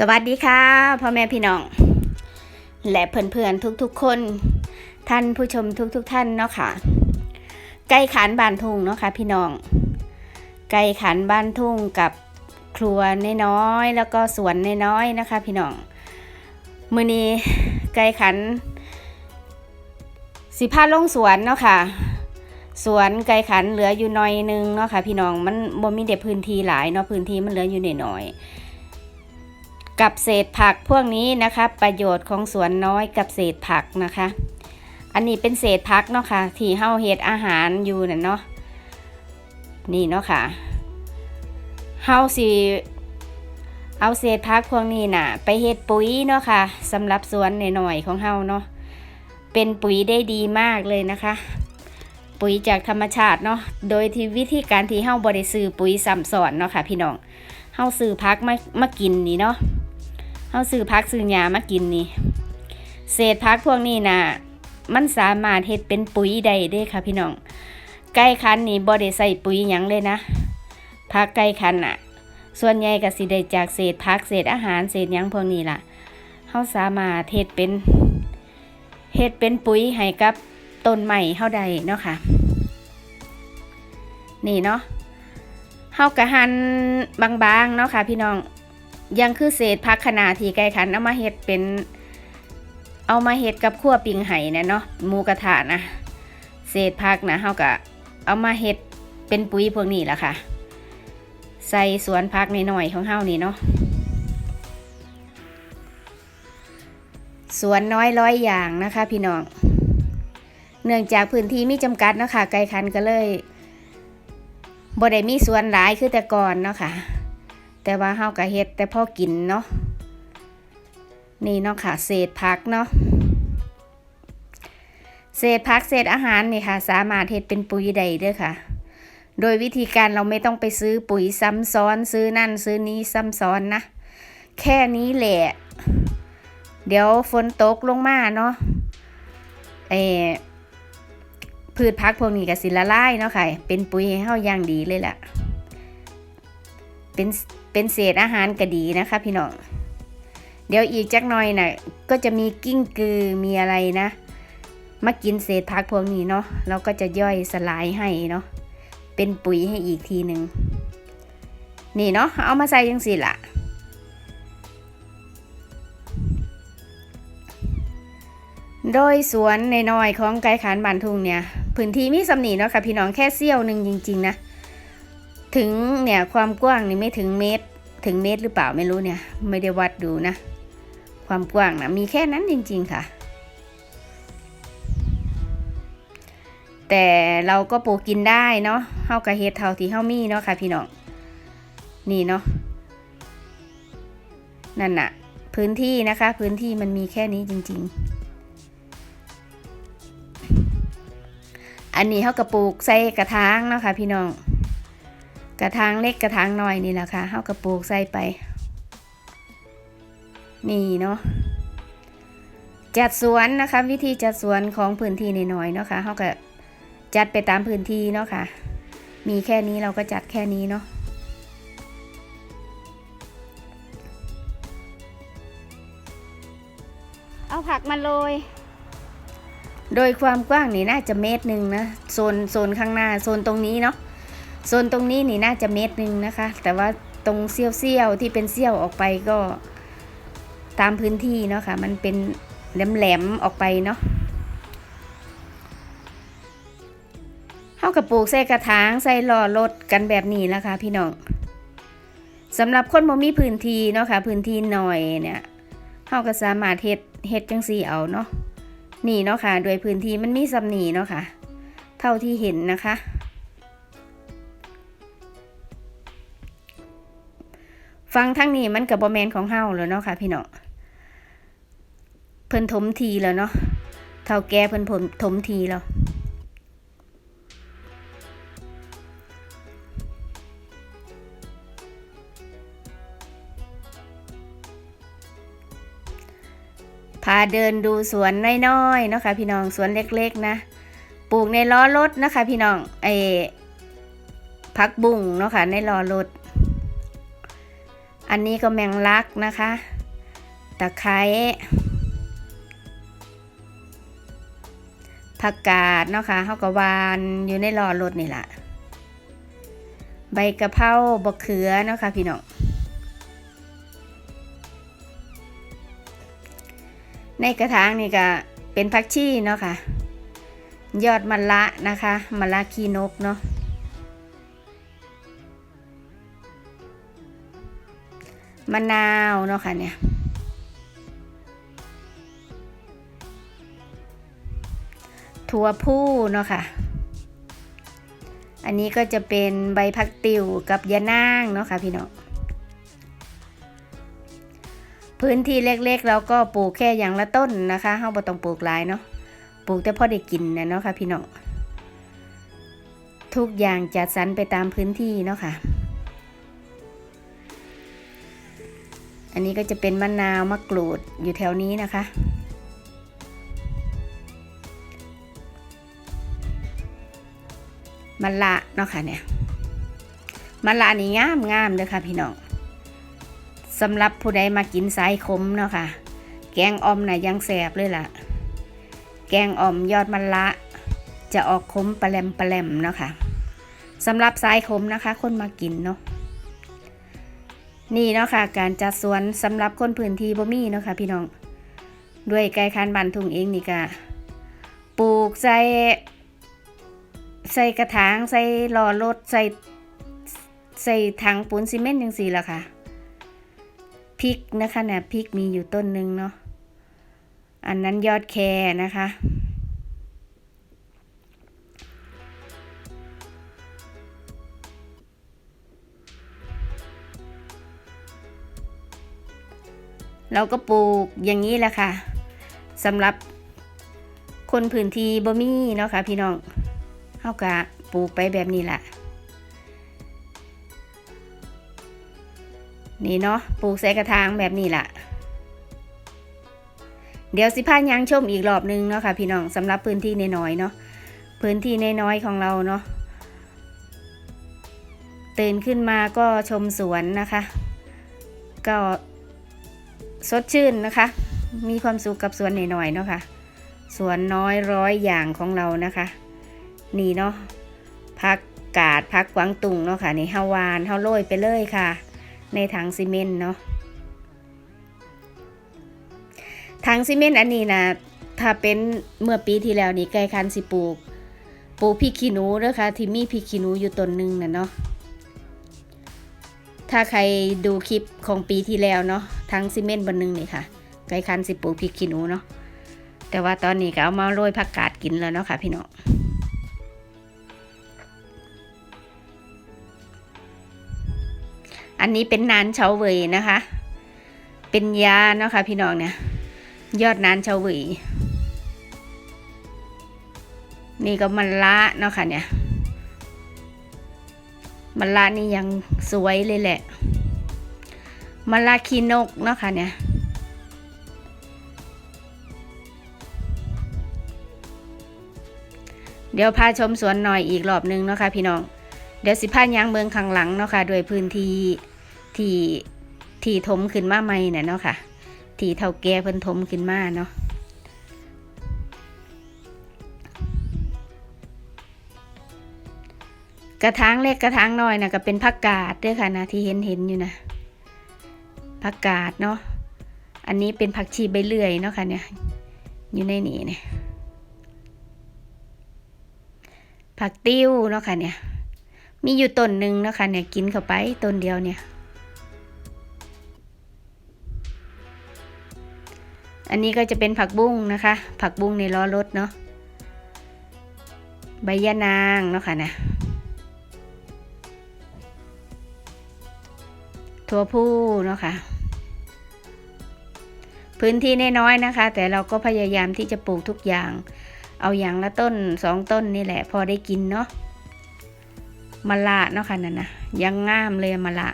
สวัสดีค่ะพ่อแม่พี่น้อง และเพื่อนๆทุกๆคน ท่านผู้ชมทุกๆท่านเนาะค่ะไก่ขันบานทุ่งเนาะค่ะพี่น้อง ไก่ขันบ้านทุ่งกับครัวน้อยๆแล้วก็สวนน้อยๆนะคะ พี่น้องมือนี้ไก่ขัน สิพาลงสวนเนาะค่ะสวนไก่ขันเหลืออยู่หน้อยหนึงเนาะค่ะพี่น้องมันบ่มีเด็พื้นที่หลายเนาะพื้นที่มันเหลืออยู่น้อยๆ กับเศษผักพวกนี้นะคะ ประโยชน์ของสวนน้อยกับเศษผักนะคะ อันนี้เป็นเศษผักเนาะค่ะที่เฮาเฮ็ดอาหารอยู่น่ะเนาะนี่เนาะค่ะเฮาสิเอาเศษผักพวกนี้น่ะ ไปเฮ็ดปุ๋ยเนาะค่ะสำหรับสวนหน่อยๆของเฮาเนาะเป็นปุ๋ยได้ดีมากเลยนะคะ ปุ๋ยจากธรรมชาติเนาะโดยที่วิธีการที่เฮาบ่ได้ซื้อปุ๋ยซ้ำซ้อนเนาะค่ะพี่น้องเฮาซื้อผักมามากินนี่เนาะ เฮาซื้อพักซื้อหญ้ามากินนี่ เศษพักพวกนี้นะมันสามารถเฮ็ดเป็นปุ๋ยได้เด้ค่ะพี่น้อง ไก่คันนี่บ่ได้ใส่ปุ๋ยหยังเลยนะพักไก่คันน่ะส่วนใหญ่ก็สิได้จากเศษพักเศษอาหารเศษหยังพวกนี้ล่ะเฮาสามารถเฮ็ดเป็นเฮ็ดเป็นปุ๋ยให้กับต้นไม้เฮาได้เนาะค่ะ นี่เนาะเฮากะหันบางๆเนาะค่ะพี่น้อง ยังคือเศษพักขนาที่ไก่ขันเอามาเฮ็ดเป็น เอามาเฮ็ดกับขั้วปิงไห้นะเนาะหมูกระทะนะเศษพักนะเฮาก็เอามาเฮ็ดเป็นปุ๋ยพวกนี้แหละค่ะ ใส่สวนพักในหน่อยๆของเฮานี่เนาะสวนน้อยร้อยอย่างนะคะ พี่น้อง เนื่องจากพื้นที่มีจำกัดเนาะค่ะไก่ขันก็เลยบ่ได้มีสวนหลายคือแต่ก่อนเนาะค่ะ แต่ว่าเฮาก็เฮ็ดแต่พอกินเนาะนี่เนาะค่ะเศษผักเนาะเศษผักเศษอาหารนี่ค่ะ สามารถเฮ็ดเป็นปุ๋ยได้เด้อค่ะ โดยวิธีการเราไม่ต้องไปซื้อปุ๋ยซ้ำซ้อนซื้อนั่นซื้อนี้ซ้ำซ้อนนะ แค่นี้แหละ เดี๋ยวฝนตกลงมาเนาะเออพืชพักพวกนี้ก็สิละลายเนาะค่ะ เป็นปุ๋ยให้เฮาอย่างดีเลยแหละเป็น เป็นเศษอาหารก็ดีนะคะพี่น้อง เดี๋ยวอีกจักหน่อยนะ่ะก็จะมีกิ้งกือมีอะไรนะมากินเศษผักพวกนี้เนาะเราก็จะย่อยสลายให้เนาะเป็นปุ๋ยให้อีกทีหนึ่งนี่เนาะเอามาใส่ยังสิละ่ะโดยสวนในน้อยของไก่ขานบานทุ่งเนี่ย พื้นที่มีสำนีเนาะค่ะพี่น้องแค่เสี้ยวหนึ่งจริง ๆ นะ ถึงเนี่ยความกว้างนี่ไม่ถึงเมตร ถึงเมตรหรือเปล่าไม่รู้เนี่ย ไม่ได้วัดดูนะ ความกว้างนะมีแค่นั้นจริง ๆ ค่ะ แต่เราก็ปลูกกินได้เนาะเฮากะเฮ็ดเท่าที่เฮามีเนาะค่ะพี่น้องนี่เนาะนั่นน่ะ พื้นที่นะคะ พื้นที่มันมีแค่นี้จริง ๆ อันนี้เฮากระปลูกใส่กระถางเนาะค่ะพี่น้อง กระถางเล็กกระถางน้อยนี่แหละค่ะเฮากระปลูกใส่ไป นี่เนาะจัดสวนนะคะ วิธีจัดสวนของพื้นที่นน้อยเนาะค่ะเฮาก็จัดไปตามพื้นที่เนาะค่ะ มีแค่นี้เราก็จัดแค่นี้เนาะเอาผักมาโรยโดยความกว้างนี่น่าจะเมตรหนึ่งนะโซนโซนข้างหน้าโซนตรงนี้เนาะ โซนตรงนี้นี่น่าจะเมตรหนึ่งนะคะ แต่ว่าตรงเสี้ยวๆที่เป็นเสี้ยวออกไปก็ตามพื้นที่เนาะค่ะ มันเป็นแหลมๆออกไปเนาะเฮากระปลูกใส่กระถางใส่หล่อรถกันแบบนี้แล้วค่ะพี่น้องสำหรับคนบ่มีพื้นที่เนาะค่ะพื้นที่หน่อยเนี่ยเฮาก็สามารถเฮ็ดเฮ็ดจังซี่เอาเนาะนี่เนาะค่ะโดยพื้นที่มันมีสำนีเนาะค่ะ เท่าที่เห็นนะคะ ฟังทั้งนี้มันกับบอแมนของเฮาแล้วเนาะค่ะพี่น้องเพิ่นถมทีแล้วเนาะเท่าแก่เพิ่นผมถมทีแล้วพาเดินดูสวนน้อยๆเนาะค่ะพี่น้องสวนเล็กๆ นะ ปลูกในล้อรถนะคะ พี่น้องไอ้พักบุ้งเนาะค่ะในล้อรถ อันนี้ก็แมงลักนะคะ ตะไคร้ผักกาดเนาะค่ะเขาก็หวานอยู่ในหลอรถนี่แหละใบกะเพราบกเขือเนาะค่ะพี่น้อง ในกระถางนี่ก็เป็นผักชีเนาะค่ะ ยอดมะละนะคะมะละขี้นกเนาะ มะนาวเนาะค่ะเนี่ยถั่วผู้เนาะค่ะ อันนี้ก็จะเป็นใบพักติวกับยะนางเนาะค่ะพี่น้อง พื้นที่เล็กๆเราก็ปลูกแค่อย่างละต้นนะคะเราบ่ต้องปลูกหลายเนาะ ปลูกแต่พอได้กินนะเนาะค่ะพี่น้อง ทุกอย่างจัดสรรไปตามพื้นที่เนาะค่ะ อันนี้ก็จะเป็นมะนาวมะกรูดอยู่แถวนี้นะคะ มะละเนาะค่ะเนี่ยมะละนี่งามงามเลยค่ะพี่น้องสำหรับผู้ใดมากินสายขมเนาะค่ะ แกงออมน่ะยังแสบเลยล่ะ แกงออมยอดมะละ จะออกขมปลาแลมปลาแลมเนาะค่ะสำหรับสายขมนะคะ คนมากินเนาะ นี่เนาะค่ะการจัดสวนสำหรับคนพื้นที่บ่มีเนาะค่ะพี่น้อง ด้วยไก่คานบันทุงเองนี่ก็ปลูกใส่ใส่กระถางใส่หล่อรถใส่ใส่ถังปูนซีเมนต์จังสี่ละค่ะพริกนะคะเนี่ยพริกมีอยู่ต้นหนึ่งเนาะอันนั้นยอดแครนะคะ เราก็ปลูกอย่างนี้แหละค่ะสำหรับคนพื้นที่บ่มีเนาะค่ะพี่น้องเฮากะปลูกไปแบบนี้แหละนี่เนาะปลูกใส่กระถางแบบนี้แหละเดี๋ยวสิพายังชมอีกรอบนึงเนาะค่ะพี่น้องสำหรับพื้นที่น้อยๆเนาะพื้นที่น้อยๆของเราเนาะตื่นขึ้นมาก็ชมสวนนะคะ ก็ สดชื่นนะคะ มีความสุขกับสวนหน่อยๆเนาะค่ะสวนน้อยร้อยอย่างของเรานะคะ นี่เนาะพักกาดพักกวางตุงเนาะค่ะนี่ฮาวานเฮาโรยไปเลยค่ะ ในถังซีเมนต์เนาะถังซีเมนต์อันนี้นะถ้าเป็นเมื่อปีที่แล้วนี่ไก่คันสิปลูก ปลูกพริกขี้หนูเด้อค่ะที่มีพริกขี้หนูอยู่ต้นหนึงน่ะเนาะ ถ้าใครดูคลิปของปีที่แล้วเนาะทั้งซีเมนต์บนหนึ่งนี่ค่ะ ไก่คันสิปลูกพริกขี้หนูเนาะแต่ว่าตอนนี้ก็เอามาโรยผักกาดกินแล้วเนาะค่ะพี่น้องอันนี้เป็นนานเฉาเวยนะคะ เป็นยาเนาะค่ะพี่น้องเนี่ย ยอดนานเฉาเวยนี่ก็มันละเนาะค่ะเนี่ย มันละนี่ยังสวยเลยแหละ มันละคีนกเนาะค่ะเนี่ย เดี๋ยวพาชมสวนหน่อยอีกรอบหนึงเนาะค่ะพี่น้อง เดี๋ยวสิพายางเมืองข้างหลังเนาะค่ะโดยพื้นที่ที่ที่ถมขึ้นมาใหม่เนี่ยเนาะค่ะ ที่เท่าแก่เพิ่นถมขึ้นมาเนาะ กระถางเล็กกระถางน้อยนะก็เป็นผักกาดด้วยค่ะนะที่เห็นเห็นอยู่นะผักกาดเนาะอันนี้เป็นผักชีใบเลื่อยเนาะค่ะเนี่ยอยู่ในนี้เนี่ยผักติ้วเนาะค่ะเนี่ยมีอยู่ต้นหนึ่งเนาะค่ะเนี่ยกินเข้าไปต้นเดียวเนี่ย อันนี้ก็จะเป็นผักบุ้งนะคะ ผักบุ้งในล้อรถเนาะใบยะนางเนาะค่ะนะ ถั่วผู้เนาะค่ะ พื้นที่น้อยๆนะคะ แต่เราก็พยายามที่จะปลูกทุกอย่าง เอาอย่างละต้นสองต้นนี่แหละ พอได้กินเนาะมะละเนาะค่ะนั่นนะยังงามเลยมะละ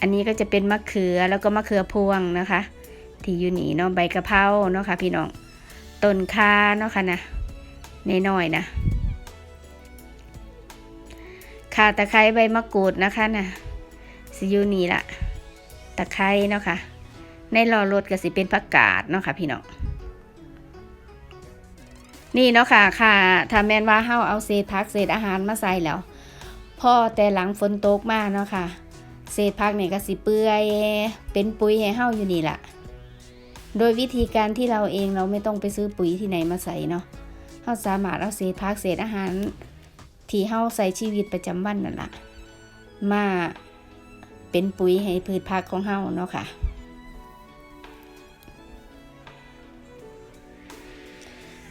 อันนี้ก็จะเป็นมะเขือแล้วก็มะเขือพวงนะคะ ที่อยู่นี่เนาะใบกะเพราเนาะค่ะพี่น้องต้นคาเนาะค่ะนะน้อยๆนะ ข่าตะไคร้ใบมะกรูดนะคะนะสิอยู่นี่ละตะไคร้เนาะค่ะ ในรอรถก็สิเป็นผักกาดเนาะค่ะพี่น้องนี่เนาะค่ะค่ะถ้าแมนว่าเฮาเอาเศษผักเศษอาหารมาใส่แล้วพ่อแต่หลังฝนตกมากเนาะค่ะ เศษผักเนี่ยก็สิเปื่อยเป็นปุ๋ยให้เฮาอยู่นี่ละโดยวิธีการที่เราเองเราไม่ต้องไปซื้อปุ๋ยที่ไหนมาใส่เนาะเฮาสามารถเอาเศษผักเศษอาหาร ที่เฮาใส่ชีวิตประจำวันนั่นล่ะ มาเป็นปุ๋ยให้พืชผักของเฮาเนาะค่ะ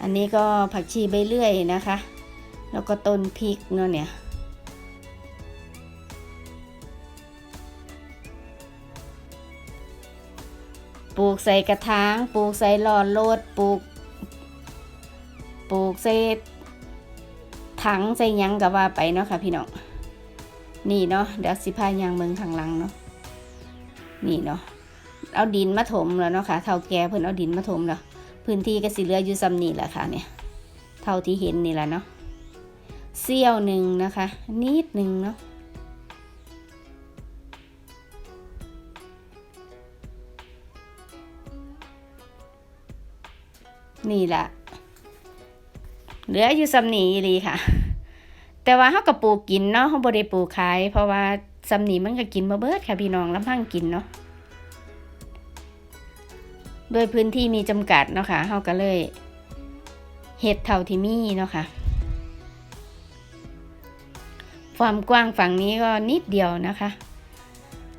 อันนี้ก็ผักชีใบเลื่อยนะคะ แล้วก็ต้นพริกเนาะเนี่ยปลูกใส่กระถาง ปลูกใส่หลอดโลดปลูก ปลูกใส่ ถังใส่ยังก็ว่าไปเนาะค่ะพี่น้องนี่เนาะเดี๋ยวสิพายางเมืองทางหลังเนาะนี่เนาะเอาดินมาถมแล้วเนาะค่ะเท่าแก่เพิ่นเอาดินมาถมแล้วพื้นที่ก็สิเหลืออยู่ซ้ำนี่แหละค่ะเนี่ยเท่าที่เห็นนี่แหละเนาะเสี้ยวหนึ่งนะคะ นิดหนึ่งเนาะนี่แหละ เหลืออยู่ซ้ำนีอีหลีค่ะ แต่ว่าเขาก็ปลูกกินเนาะเขาบ่ได้ปลูกขาย เพราะว่าซ้ำนีมันก็กินบ่เบิดค่ะพี่น้องลำพังกินเนาะโดยพื้นที่มีจำกัดเนาะค่ะเขาก็เลยเห็ดเท่าที่มีเนาะค่ะ ความกว้างฝั่งนี้ก็นิดเดียวนะคะ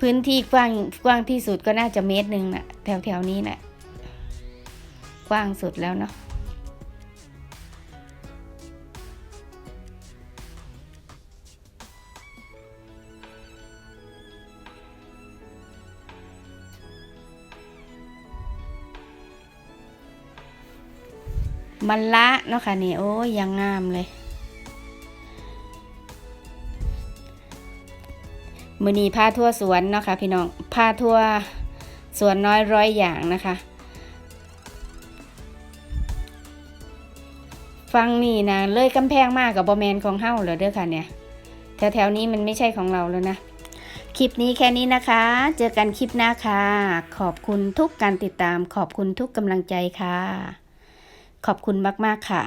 พื้นที่กว้างกว้างที่สุดก็น่าจะเมตรหนึ่งนะแถวแถวนี้นะกว้างสุดแล้วเนาะ มันละเนาะค่ะนี่โอ้ยยังงามเลยมือนีพาทั่วสวนเนาะค่ะพี่น้องพาทั่วสวนน้อยร้อยอย่างนะคะฟังนี่นะเลยกำแพงมากกับบอแมนของเฮ้าเลยเด้อค่ะเนี่ย แถวๆนี้มันไม่ใช่ของเราแล้วนะ คลิปนี้แค่นี้นะคะ เจอกันคลิปหน้าค่ะ ขอบคุณทุกการติดตาม ขอบคุณทุกกำลังใจค่ะ ขอบคุณมาก ๆ ค่ะ